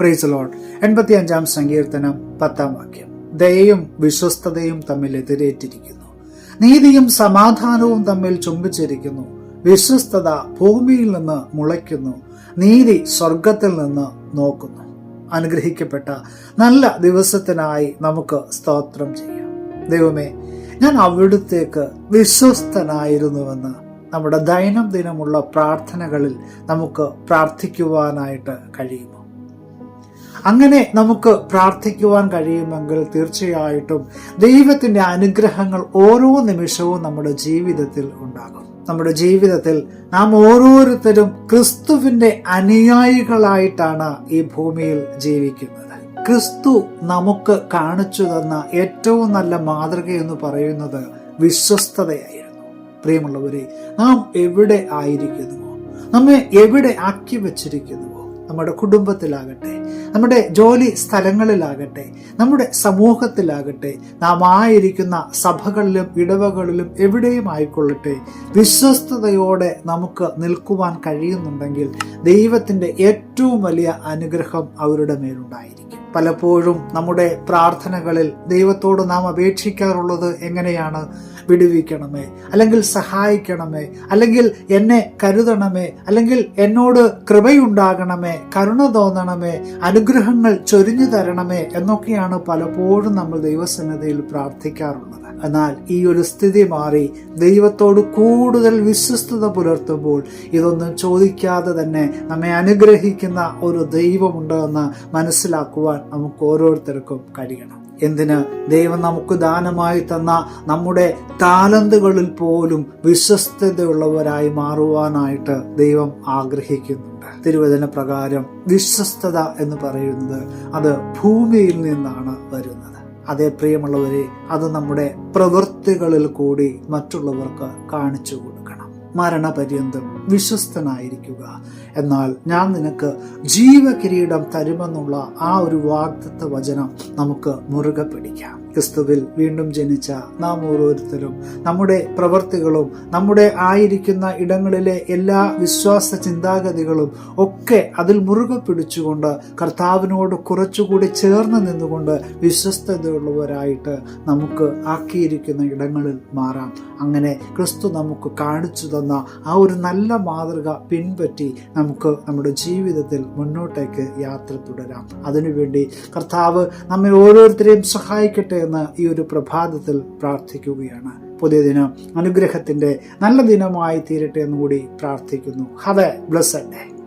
Price load എൺപത്തി അഞ്ചാം സങ്കീർത്തനം പത്താം വാക്യം. ദയയും വിശ്വസ്തതയും തമ്മിൽ എതിരേറ്റിരിക്കുന്നു. നീതിയും സമാധാനവും തമ്മിൽ ചുംബിച്ചിരിക്കുന്നു. വിശ്വസ്തത ഭൂമിയിൽ നിന്ന് മുളയ്ക്കുന്നു. നീതി സ്വർഗത്തിൽ നിന്ന് നോക്കുന്നു. അനുഗ്രഹിക്കപ്പെട്ട നല്ല ദിവസത്തിനായി നമുക്ക് സ്തോത്രം ചെയ്യാം. ദൈവമേ ഞാൻ അവിടുത്തേക്ക് വിശ്വസ്തനായിരുന്നുവെന്ന് നമ്മുടെ ദൈനംദിനമുള്ള പ്രാർത്ഥനകളിൽ നമുക്ക് പ്രാർത്ഥിക്കുവാനായിട്ട് കഴിയുമോ? അങ്ങനെ നമുക്ക് പ്രാർത്ഥിക്കുവാൻ കഴിയുമെങ്കിൽ തീർച്ചയായിട്ടും ദൈവത്തിന്റെ അനുഗ്രഹങ്ങൾ ഓരോ നിമിഷവും നമ്മുടെ ജീവിതത്തിൽ ഉണ്ടാകും. നമ്മുടെ ജീവിതത്തിൽ നാം ഓരോരുത്തരും ക്രിസ്തുവിന്റെ അനുയായികളായിട്ടാണ് ഈ ഭൂമിയിൽ ജീവിക്കുന്നത്. ക്രിസ്തു നമുക്ക് കാണിച്ചു തന്ന ഏറ്റവും നല്ല മാതൃക എന്ന് പറയുന്നത് വിശ്വസ്തതയായിരുന്നു. പ്രിയമുള്ളവരെ നാം എവിടെ ആയിരിക്കുന്നുവോ? നമ്മെ എവിടെ ആക്കി വച്ചിരിക്കുന്നുവോ? നമ്മുടെ കുടുംബത്തിലാകട്ടെ നമ്മുടെ ജോലി സ്ഥലങ്ങളിലാകട്ടെ നമ്മുടെ സമൂഹത്തിലാകട്ടെ നാം ആയിരിക്കുന്ന സഭകളിലും ഇടവകളിലും എവിടെയും ആയിക്കൊള്ളട്ടെ വിശ്വസ്തയോടെ നമുക്ക് നിൽക്കുവാൻ കഴിയുന്നുണ്ടെങ്കിൽ ദൈവത്തിന്റെ ഏറ്റവും വലിയ അനുഗ്രഹം അവരുടെ മേലുണ്ടായിരിക്കും. പലപ്പോഴും നമ്മുടെ പ്രാർത്ഥനകളിൽ ദൈവത്തോട് നാം അപേക്ഷിക്കാറുള്ളത് എങ്ങനെയാണ്? വിടുവിക്കണമേ അല്ലെങ്കിൽ സഹായിക്കണമേ അല്ലെങ്കിൽ എന്നെ കരുതണമേ അല്ലെങ്കിൽ എന്നോട് കൃപയുണ്ടാകണമേ കരുണ തോന്നണമേ അനുഗ്രഹങ്ങൾ ചൊരിഞ്ഞു തരണമേ എന്നൊക്കെയാണ് പലപ്പോഴും നമ്മൾ ദൈവസന്നദ്ധയിൽ പ്രാർത്ഥിക്കാറുള്ളത്. എന്നാൽ ഈ ഒരു സ്ഥിതി മാറി ദൈവത്തോട് കൂടുതൽ വിശ്വസ്തത പുലർത്തുമ്പോൾ ഇതൊന്നും ചോദിക്കാതെ തന്നെ നമ്മെ അനുഗ്രഹിക്കുന്ന ഒരു ദൈവമുണ്ട് എന്ന് മനസ്സിലാക്കുവാൻ നമുക്ക് ഓരോരുത്തർക്കും കഴിയണം. എന്തിന്? ദൈവം നമുക്ക് ദാനമായി തന്ന നമ്മുടെ താലന്തുകളിൽ പോലും വിശ്വസ്തതയുള്ളവരായി മാറുവാനായിട്ട് ദൈവം ആഗ്രഹിക്കുന്നുണ്ട്. തിരുവചന പ്രകാരം വിശ്വസ്തത എന്ന് പറയുന്നത് അത് ഭൂമിയിൽ നിന്നാണ് വരുന്നത്. അതേ പ്രിയമുള്ളവരെ അത് നമ്മുടെ പ്രവൃത്തികളിൽ കൂടി മറ്റുള്ളവർക്ക് കാണിച്ചു കൊടുക്കണം. മരണപര്യന്തം വിശ്വസ്തനായിരിക്കുക. എന്നാൽ ഞാൻ നിനക്ക് ജീവകിരീടം തരുമെന്നുള്ള ആ ഒരു വാഗ്ദത്ത വചനം നമുക്ക് മുറുകെ പിടിക്കാം. ക്രിസ്തുവിൽ വീണ്ടും ജനിച്ച നാം ഓരോരുത്തരും നമ്മുടെ പ്രവൃത്തികളും നമ്മുടെ ആയിരിക്കുന്ന ഇടങ്ങളിലെ എല്ലാ വിശ്വാസ ചിന്താഗതികളും ഒക്കെ അതിൽ മുറുകെ പിടിച്ചുകൊണ്ട് കർത്താവിനോട് കുറച്ചുകൂടി ചേർന്ന് നിന്നുകൊണ്ട് വിശ്വസ്തതയുള്ളവരായിട്ട് നമുക്ക് ആക്കിയിരിക്കുന്ന ഇടങ്ങളിൽ മാറാം. അങ്ങനെ ക്രിസ്തു നമുക്ക് കാണിച്ചു തന്ന ആ ഒരു നല്ല മാതൃക പിൻപറ്റി നമുക്ക് നമ്മുടെ ജീവിതത്തിൽ മുന്നോട്ടേക്ക് യാത്ര തുടരാം. അതിനുവേണ്ടി കർത്താവ് നമ്മെ ഓരോരുത്തരെയും സഹായിക്കട്ടെ എന്ന് ഈ ഒരു പ്രഭാതത്തിൽ പ്രാർത്ഥിക്കുകയാണ്. പുതിയ ദിനം അനുഗ്രഹത്തിന്റെ നല്ല ദിനമായി തീരട്ടെ എന്നുകൂടി പ്രാർത്ഥിക്കുന്നു. ഹവ ബ്ലസ്സഡ് ഡേ